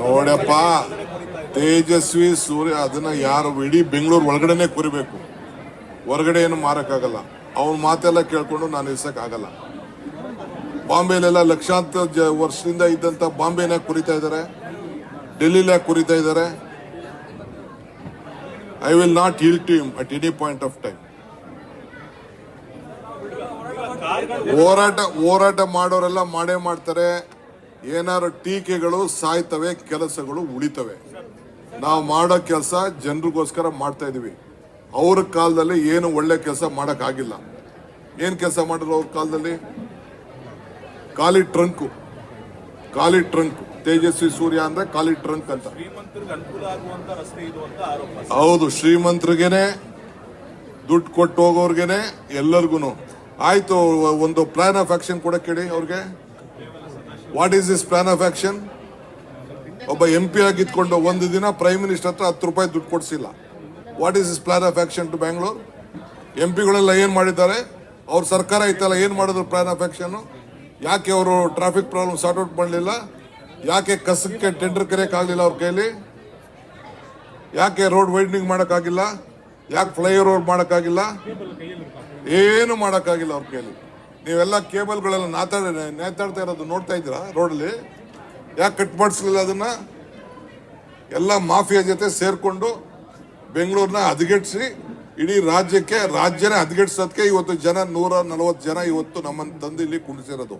ನೋಡಪ್ಪ, ತೇಜಸ್ವಿ ಸೂರ್ಯ, ಅದನ್ನ ಯಾರು ಇಡೀ ಬೆಂಗಳೂರು ಒಳಗಡೆನೆ ಕುರಿಬೇಕು. ಹೊರಗಡೆ ಏನು ಮಾರಕ್ಕಾಗಲ್ಲ. ಅವನ ಮಾತೆಲ್ಲ ಕೇಳ್ಕೊಂಡು ನಾನು ಇರ್ಸಕ್ಕಾಗಲ್ಲ. ಬಾಂಬೆಲೆಲ್ಲ ಲಕ್ಷಾಂತರ ವರ್ಷದಿಂದ ಇದ್ದಂತ ಬಾಂಬೆನ ಕುರಿತಾ ಇದ್ದಾರೆ ಡೆಲ್ಲಿಲ ಕುರಿತಾ ಇದ್ದಾರೆ I will not heel to him at any point of time ಹೋರಾಟ ಹೋರಾಟ ಮಾಡೋರೆಲ್ಲ ಮಾಡೇ ಮಾಡ್ತಾರೆ. ಏನಾದ್ರು ಟೀಕೆಗಳು, ಸಾಯ್ತವೆ, ಕೆಲಸಗಳು ಉಳಿತವೆ. ನಾವು ಮಾಡೋ ಕೆಲಸ ಜನರಿಗೋಸ್ಕರ ಮಾಡ್ತಾ ಇದೀವಿ. ಅವ್ರ ಕಾಲದಲ್ಲಿ ಏನು ಒಳ್ಳೆ ಕೆಲಸ ಮಾಡೋಕ್ಕಾಗಿಲ್ಲ. ಏನ್ ಕೆಲಸ ಮಾಡಿದ್ರು ಅವ್ರ ಕಾಲದಲ್ಲಿ? ಖಾಲಿ ಟ್ರಂಕು. ಖಾಲಿ ಟ್ರಂಕ್. ತೇಜಸ್ವಿ ಸೂರ್ಯ ಅಂದ್ರೆ ಖಾಲಿ ಟ್ರಂಕ್ ಅಂತ. ಹೌದು, ಶ್ರೀಮಂತರಿಗೆನೆ, ದುಡ್ಡು ಕೊಟ್ಟು ಹೋಗೋರ್ಗೆನೆ ಎಲ್ಲರಿಗೂ ಆಯ್ತು, ಒಂದು ಪ್ಲಾನ್ ಆಫ್ ಆಕ್ಷನ್ ಕೂಡ ಕೇಳಿ ಅವ್ರಿಗೆ. What is this plan of action ಒಬ್ಬ ಎಂ ಪಿ ಆಗಿದ್ಕೊಂಡು ಒಂದು ದಿನ ಪ್ರೈಮ್ ಮಿನಿಸ್ಟರ್ ಹತ್ರ ಹತ್ತು ರೂಪಾಯಿ ದುಡ್ಡು ಕೊಡಿಸಿಲ್ಲ. What is this plan of action to Bangalore M ಪಿಗಳೆಲ್ಲ ಏನು ಮಾಡಿದ್ದಾರೆ? ಅವ್ರ ಸರ್ಕಾರ ಇತ್ತಲ್ಲ ಏನು ಮಾಡಿದ್ರು ಪ್ಲಾನ್ ಆಫ್ ಆಕ್ಷನ್ ಯಾಕೆ ಅವರು ಟ್ರಾಫಿಕ್ ಪ್ರಾಬ್ಲಮ್ ಸಾರ್ಟ್ ಔಟ್ ಮಾಡಲಿಲ್ಲ? ಯಾಕೆ ಕಸಕ್ಕೆ ಟೆಂಡರ್ ಕರೆಯೋಕ್ಕಾಗಲಿಲ್ಲ ಅವ್ರ ಕೈಲಿ? ಯಾಕೆ ರೋಡ್ ವೈಡ್ನಿಂಗ್ ಮಾಡೋಕ್ಕಾಗಿಲ್ಲ? ಯಾಕೆ ಫ್ಲೈಓವರ್ ಮಾಡೋಕ್ಕಾಗಿಲ್ಲ? ಏನು ಮಾಡೋಕ್ಕಾಗಿಲ್ಲ ಅವ್ರ ಕೈಲಿ. ನೀವೆಲ್ಲ ಕೇಬಲ್ಗಳೆಲ್ಲ ನಾತಾಡ, ನೇತಾಡ್ತಾ ಇರೋದು ನೋಡ್ತಾ ಇದ್ದೀರಾ ರೋಡಲ್ಲಿ? ಯಾಕೆ ಕಟ್ ಮಾಡಿಸ್ಲಿಲ್ಲ ಅದನ್ನ? ಎಲ್ಲ ಮಾಫಿಯಾ ಜೊತೆ ಸೇರಿಕೊಂಡು ಬೆಂಗಳೂರನ್ನ ಹದಗೆಟ್ಸಿ, ಇಡೀ ರಾಜ್ಯಕ್ಕೆ, ರಾಜ್ಯನೇ ಹದಗೆಡ್ಸೋದಕ್ಕೆ ಇವತ್ತು ಜನ ನೂರ ನಲವತ್ತು ಜನ ಇವತ್ತು ನಮ್ಮನ್ನು ತಂದು ಇಲ್ಲಿ ಕುಣಿಸಿರೋದು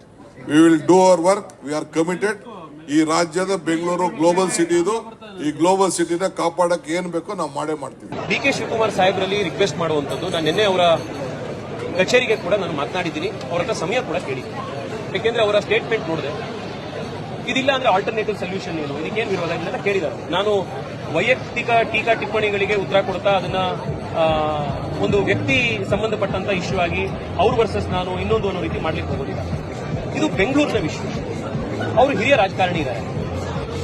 we will do our work we are committed ಈ ರಾಜ್ಯದ ಬೆಂಗಳೂರು ಗ್ಲೋಬಲ್ ಸಿಟಿ ಇದು. ಈ ಗ್ಲೋಬಲ್ ಸಿಟಿನ ಕಾಪಾಡಕ್ಕೆ ಏನ್ ಬೇಕೋ ನಾವು ಮಾಡೇ ಮಾಡ್ತೀವಿ. ಡಿ ಕೆ ಶಿವಕುಮಾರ್ ಸಾಹೇಬ್ರಲ್ಲಿ ರಿಕ್ವೆಸ್ಟ್ ಮಾಡುವಂತದ್ದು ನಾನು ನಿನ್ನೆ ಅವರ ಕಚೇರಿಗೆ ಕೂಡ ನಾನು ಮಾತನಾಡಿದ್ದೀನಿ. ಅವ್ರ ಹತ್ರ ಸಮಯ ಕೂಡ ಕೇಳಿ. ಯಾಕೆಂದ್ರೆ ಅವರ ಸ್ಟೇಟ್ಮೆಂಟ್ ನೋಡಿದೆ, ಇದಿಲ್ಲ ಅಂದ್ರೆ ಆಲ್ಟರ್ನೇಟಿವ್ ಸೊಲ್ಯೂಷನ್ ಏನು? ಇದಕ್ಕೇನು ವಿರೋಧ? ಅಂತ ಕೇಳಿದ್ದಾರೆ ನಾನು ವೈಯಕ್ತಿಕ ಟೀಕಾ ಟಿಪ್ಪಣಿಗಳಿಗೆ ಉತ್ತರ ಕೊಡ್ತಾ ಅದನ್ನ ಒಂದು ವ್ಯಕ್ತಿ ಸಂಬಂಧಪಟ್ಟಂತ ಇಶ್ಯೂ ಆಗಿ ಅವ್ರ ವರ್ಸಸ್ ನಾನು ಇನ್ನೊಂದು ಅನ್ನೋ ರೀತಿ ಮಾಡ್ಲಿಕ್ಕೆ ಹೋಗೋದಿಲ್ಲ. ಇದು ಬೆಂಗಳೂರಿನ ವಿಷಯ. ಅವರು ಹಿರಿಯ ರಾಜಕಾರಣಿ ಇದ್ದಾರೆ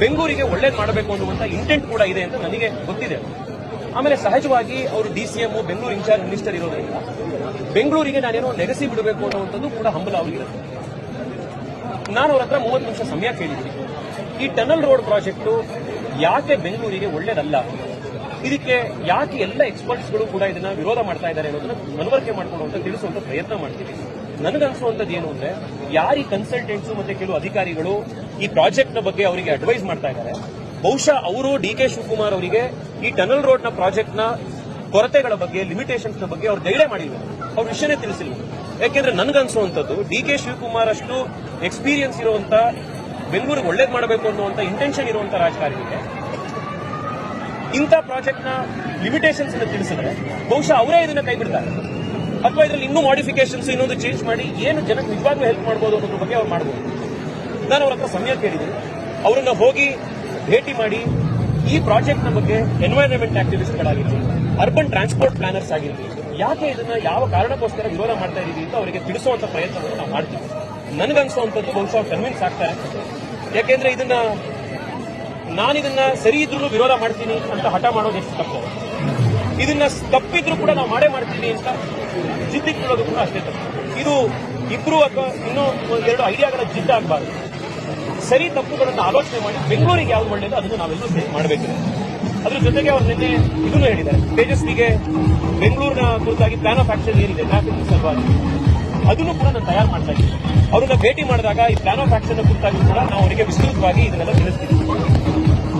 ಬೆಂಗಳೂರಿಗೆ ಒಳ್ಳೇದು ಮಾಡಬೇಕು ಅನ್ನುವಂತ ಇಂಟೆಂಟ್ ಕೂಡ ಇದೆ ಅಂತ ನನಗೆ ಗೊತ್ತಿದೆ. ಆಮೇಲೆ ಸಹಜವಾಗಿ ಅವರು D C M, Bengaluru in charge minister ಇರೋದ್ರಿಂದ ಬೆಂಗಳೂರಿಗೆ ನಾನೇನೋ ನೆಗೆಸಿ ಬಿಡಬೇಕು ಅನ್ನುವಂಥದ್ದು ಕೂಡ ಹಂಬಲ ಅವರಿಗಿರುತ್ತೆ ನಾನು ಅವ್ರ ಹತ್ರ ಮೂವತ್ತು ನಿಮಿಷ ಸಮಯ ಕೇಳಿದ್ದೀನಿ. ಈ ಟನಲ್ ರೋಡ್ ಪ್ರಾಜೆಕ್ಟ್ ಯಾಕೆ ಬೆಂಗಳೂರಿಗೆ ಒಳ್ಳೇದಲ್ಲ? ಇದಕ್ಕೆ ಯಾಕೆ ಎಲ್ಲ ಎಕ್ಸ್ಪರ್ಟ್ಸ್ಗಳು ಕೂಡ ಇದನ್ನ ವಿರೋಧ ಮಾಡ್ತಾ ಇದ್ದಾರೆ ಅನ್ನೋದನ್ನ ಮನವರಿಕೆ ಮಾಡ್ಕೊಂಡು ಅಂತ ತಿಳಿಸುವಂತ ಪ್ರಯತ್ನ ಮಾಡ್ತೀವಿ ನನಗನ್ಸುವಂಥದ್ದು ಏನು ಅಂದ್ರೆ, ಯಾರೀ ಕನ್ಸಲ್ಟೆಂಟ್ಸ್ ಮತ್ತೆ ಕೆಲವು ಅಧಿಕಾರಿಗಳು ಈ ಪ್ರಾಜೆಕ್ಟ್ನ ಬಗ್ಗೆ ಅವರಿಗೆ ಅಡ್ವೈಸ್ ಮಾಡ್ತಾ ಇದ್ದಾರೆ. ಬಹುಶಃ ಅವರು ಡಿ ಕೆ ಶಿವಕುಮಾರ್ ಅವರಿಗೆ ಈ ಟನಲ್ ರೋಡ್ನ ಪ್ರಾಜೆಕ್ಟ್ನ ಕೊರತೆಗಳ ಬಗ್ಗೆ ಲಿಮಿಟೇಷನ್ಸ್ನ ಬಗ್ಗೆ ಅವ್ರು ಗೈಡೆ ಮಾಡಿಲ್ಲ. ಅವ್ರ ವಿಷಯನೇ ತಿಳಿಸಿಲ್ಲ. ಯಾಕೆಂದ್ರೆ ನನ್ಗನ್ಸುವಂಥದ್ದು ಡಿ ಕೆ ಶಿವಕುಮಾರ್ ಅಷ್ಟು ಎಕ್ಸ್ಪೀರಿಯನ್ಸ್ ಇರುವಂತ ಬೆಂಗಳೂರಿಗೆ ಒಳ್ಳೇದು ಮಾಡಬೇಕು ಅನ್ನುವಂತ ಇಂಟೆನ್ಷನ್ ಇರುವಂತ ರಾಜಕಾರಣಿಗೆ ಇಂಥ ಪ್ರಾಜೆಕ್ಟ್ನ ಲಿಮಿಟೇಷನ್ಸ್ ತಿಳಿಸಿದ್ರೆ ಬಹುಶಃ ಅವರೇ ಇದನ್ನ ಕೈ ಬಿಡ್ತಾರೆ ಅಥವಾ ಇದರಲ್ಲಿ ಇನ್ನೂ ಮಾಡಿಫಿಕೇಶನ್ಸ್ ಇನ್ನೊಂದು ಚೇಂಜ್ ಮಾಡಿ ಏನು ಜನಕ್ಕೆ ನಿಜವಾಗ್ಲೂ ಹೆಲ್ಪ್ ಮಾಡ್ಬೋದು ಅನ್ನೋದ್ರ ಬಗ್ಗೆ ಅವ್ರು ಮಾಡ್ಬೋದು. ನಾನು ಅವ್ರ ಹತ್ರ ಸಮಯ ಕೇಳಿದ್ದೀನಿ. ಅವರನ್ನ ಹೋಗಿ ಭೇಟಿ ಮಾಡಿ ಈ ಪ್ರಾಜೆಕ್ಟ್ನ ಬಗ್ಗೆ ಎನ್ವೈರನ್ಮೆಂಟ್ ಆಕ್ಟಿವಿಸ್ಟ್ಗಳಾಗಿರಲಿ ಅರ್ಬನ್ ಟ್ರಾನ್ಸ್ಪೋರ್ಟ್ ಪ್ಲಾನರ್ಸ್ ಆಗಿರಲಿ, ಯಾಕೆ ಇದನ್ನ ಯಾವ ಕಾರಣಕ್ಕೋಸ್ಕರ ವಿರೋಧ ಮಾಡ್ತಾ ಇದೀವಿ ಅಂತ ಅವರಿಗೆ ತಿಳಿಸುವಂತ ಪ್ರಯತ್ನವನ್ನು ನಾವು ಮಾಡ್ತೀವಿ. ನನಗನ್ಸುವಂಥದ್ದು ಬಹುಶಃ ಕನ್ವಿನ್ಸ್ ಆಗ್ತಾರೆ ಯಾಕೆಂದ್ರೆ ಇದನ್ನ ನಾನಿದನ್ನ ಸರಿ ಇದ್ರೂ ವಿರೋಧ ಮಾಡ್ತೀನಿ ಅಂತ ಹಠ ಮಾಡೋದು ಎಷ್ಟು ತಪ್ಪು. ಇದನ್ನ ತಪ್ಪಿದ್ರು ಕೂಡ ನಾವು ಮಾಡೇ ಮಾಡ್ತೀನಿ ಅಂತ ಜಿದ್ದಿಕೊಳ್ಳೋದು ಕೂಡ ಅಷ್ಟೇ ತಪ್ಪು. ಇದು ಇಬ್ರು ಅಥವಾ ಇನ್ನೂ ಎರಡು ಐಡಿಯಾಗಳ ಜಿದ್ದಾಗಬಾರ್ದು. ಸರಿ ತಪ್ಪುಗಳನ್ನು ಆಲೋಚನೆ ಮಾಡಿ ಬೆಂಗಳೂರಿಗೆ ಯಾವ್ದು ಒಳ್ಳೇದು ಅದನ್ನು ನಾವೆಲ್ಲರೂ ಸೇರಿ ಮಾಡಬೇಕಿದೆ. ಅದ್ರ ಜೊತೆಗೆ ಅವ್ರು ನಿನ್ನೆ ಇದನ್ನು ಹೇಳಿದ್ದಾರೆ. ತೇಜಸ್ವಿಗೆ ಬೆಂಗಳೂರಿನ ಕುರಿತಾಗಿ ಪ್ಲಾನ್ ಆಫ್ ಆಕ್ಷನ್ ಏನಿದೆ ಟ್ರಾಫಿಕ್ ಸಲುವಾಗಿ. ಅದನ್ನು ಕೂಡ ನಾನು ತಯಾರು ಮಾಡ್ತಾ ಇದ್ದೀನಿ. ಅವ್ರನ್ನ ಭೇಟಿ ಮಾಡಿದಾಗ ಈ ಪ್ಲಾನ್ ಆಫ್ ಆಕ್ಷನ್ ಕುರಿತಾಗಿ ಕೂಡ ನಾವು ಅವರಿಗೆ ವಿಸ್ತೃತವಾಗಿ ಇದನ್ನೆಲ್ಲ ತಿಳಿಸ್ತೀವಿ.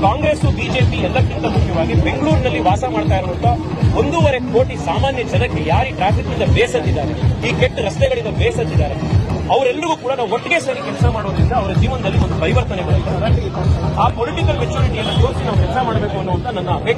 ಕಾಂಗ್ರೆಸ್ ಬಿಜೆಪಿ ಎಲ್ಲಕ್ಕಿಂತ ಮುಖ್ಯವಾಗಿ ಬೆಂಗಳೂರಿನಲ್ಲಿ ವಾಸ ಮಾಡ್ತಾ ಇರುವಂತ ಒಂದೂವರೆ ಕೋಟಿ ಸಾಮಾನ್ಯ ಜನಕ್ಕೆ ಯಾರು ಟ್ರಾಫಿಕ್ನಿಂದ ಬೇಸತ್ತಿದ್ದಾರೆ? ಈ ಕೆಟ್ಟ ರಸ್ತೆಗಳಿಂದ ಬೇಸತ್ತಿದ್ದಾರೆ? ಅವರೆಲ್ಲರಿಗೂ ಕೂಡ ನಾವು ಒಟ್ಟಿಗೆ ಸೇರಿ ಕೆಲಸ ಮಾಡೋದ್ರಿಂದ ಅವರ ಜೀವನದಲ್ಲಿ ಒಂದು ಪರಿವರ್ತನೆ ಬರುತ್ತೆ ಆ ಪೊಲಿಟಿಕಲ್ ಮೆಚುರಿಟಿಯನ್ನು ತೋರಿಸಿ ನಾವು ಕೆಲಸ ಮಾಡಬೇಕು ಅನ್ನುವಂತ ನನ್ನ ಅಪೇಕ್ಷೆ.